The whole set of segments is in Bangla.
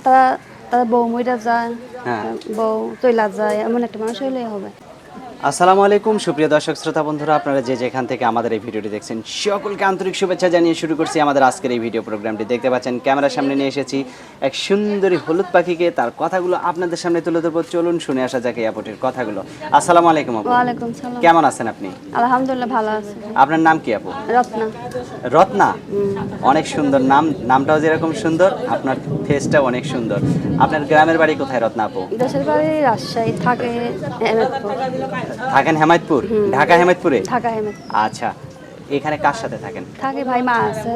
তারা তারা বউ মইরা যায় হ্যাঁ। বউ তৈলা যায় এমন একটা মানুষ হইলেই হবে আসসালামু আলাইকুম সুপ্রিয় দর্শক শ্রোতা বন্ধুরা আপনারা যে যেখান থেকে আমাদের এই ভিডিওটি দেখছেন সকলকে আন্তরিক শুভেচ্ছা জানিয়ে শুরু করছি আমাদের আজকের এই ভিডিও প্রোগ্রামটি। দেখতে পাচ্ছেন ক্যামেরার সামনে নিয়ে এসেছি এক সুন্দরী হলুদ পাখিকে তার কথাগুলো আপনাদের সামনে তুলে ধরবো। চলুন শুনে আসা যাক এই আপুটির কথাগুলো। আসসালামু আলাইকুম আপু। কেমন আছেন আপনি? আলহামদুলিল্লাহ ভালো আছে। আপনার নাম কি আপু? রত্না। রত্না? অনেক সুন্দর নাম নামটাও যেরকম সুন্দর আপনার ফেসটাও অনেক সুন্দর। আপনার গ্রামের বাড়ি কোথায় রত্না আপু? দেশের বাড়ি রাজশাহী থাকে থাকেন হেমায়তপুর? ঢাকা হেমায়তপুরে? ঢাকা হেমেদ আচ্ছা এখানে কার সাথে থাকেন? থাকে ভাই মা আছে।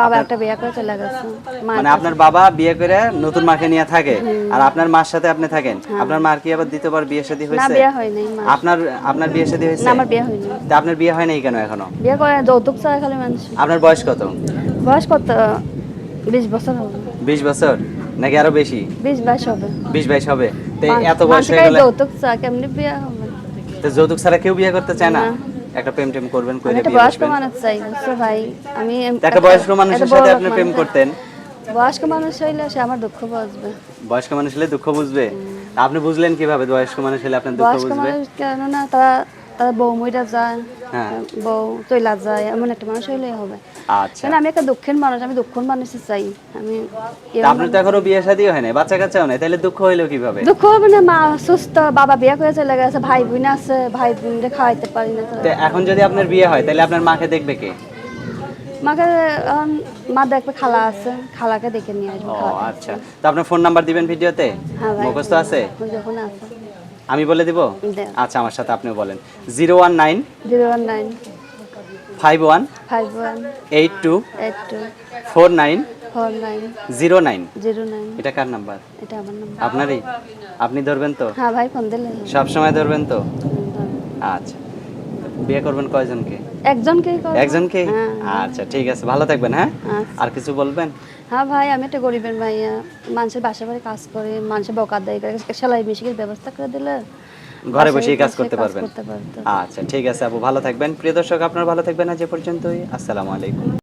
বাবা একটা বিয়ে করে চলে গেছে। মানে আপনার বাবা বিয়ে করে নতুন মাকে নিয়ে থাকে আর আপনার মার সাথে আপনি থাকেন। আপনার মার কি আবার দ্বিতীয়বার বিয়ে শাদী না বিয়ে হয় নাই মা। আপনার আপনার বিয়ে শাদী হয়েছে? না আমার বিয়ে হয়নি। তা আপনার বিয়ে হয় নাই কেন এখনও? বিয়ে করে যৌতুক চায় খালি মানুষ। আপনার বয়স কত? বয়স কত? বিশ বছর হবে। বিশ বছর? নাকি আরও বেশি? বিশ বাইশ হবে। বিশ বাইশ হবে। তো এত বয়স হয়ে গেলে যৌতুক চায় কেমনি বিয়ে হবে? তো যৌতুক ছাড়া কেউ বিয়ে করতে চায় না। একটা প্রেম টেম করবেন কই বিয়ে বয়স্ক মানুষ চাই বুঝছ ভাই? আমি একটা বয়স্ক মানুষের সাথে আপনি প্রেম করতেন? বয়স্ক মানুষ হইলে সে আমার দুঃখ বুঝবে। বয়স্ক মানুষ হলে দুঃখ বুঝবে? আপনি বুঝলেন কীভাবে বয়স্ক মানুষ হলে আপনার দুঃখ বুঝবে? বয়স্ক মানুষ কেন না তারা তারা বউ মইরা যায় হ্যাঁ। বউ তৈলা যায় এমন একটা মানুষ হইলেই হবে। আচ্ছা। আমি একটা দুঃখের মানুষ আমি দুঃখের মানুষই চাই। আমি আপনার তো এখনও বিয়ে শাদী হয় নাই বাচ্চা কাচ্চাও নাই তাহলে দুঃখ হইল কীভাবে? দুঃখ হবে না মা সুস্থ বাবা বিয়ে করে চলে গেছে ভাই বোন আছে ভাই বোনদের খাওয়াইতে পারি না এখন যদি আপনার বিয়ে হয় তাহলে আপনার মাকে দেখবে কে? মাকে মা দেখবে খালা আছে খালাকে দেখে নিয়ে আসব আচ্ছা। তো আপনার ফোন নাম্বার দিবেন ভিডিওতে? হ্যাঁ ভাই। মুখস্থ আছে? যখন আছে। আমি বলে দিব? আচ্ছা আমার সাথে আপনি বলেন। Zero one nine zero one nine five one five one eight two eight two four nine four nine zero nine zero nine এটা কার নাম্বার? এটা আমার নাম্বার। আপনারই? আপনি ধরবেন তো? হ্যাঁ ভাই ফোন দিলে সব সময় ধরবেন তো? আচ্ছা। বিয়ে করবেন কয়জনকে? একজনকে একজনকে? হ্যাঁ। আচ্ছা ঠিক আছে ভালো থাকবেন হ্যাঁ? আচ্ছা। আর কিছু বলবেন? হ্যাঁ ভাই আমি একটা গরিবের ভাইয়া মানুষের বাসা বাড়ি কাজ করে মানুষের বকার দেয় করে সেলাই মেশিনের ব্যবস্থা করে দিলে ঘরে বসে কাজ করতে পারবেন আচ্ছা ঠিক আছে আপু ভালো থাকবেন। প্রিয় দর্শক আপনারা ভালো থাকবেন আজ এ পর্যন্তই। আসসালামু আলাইকুম।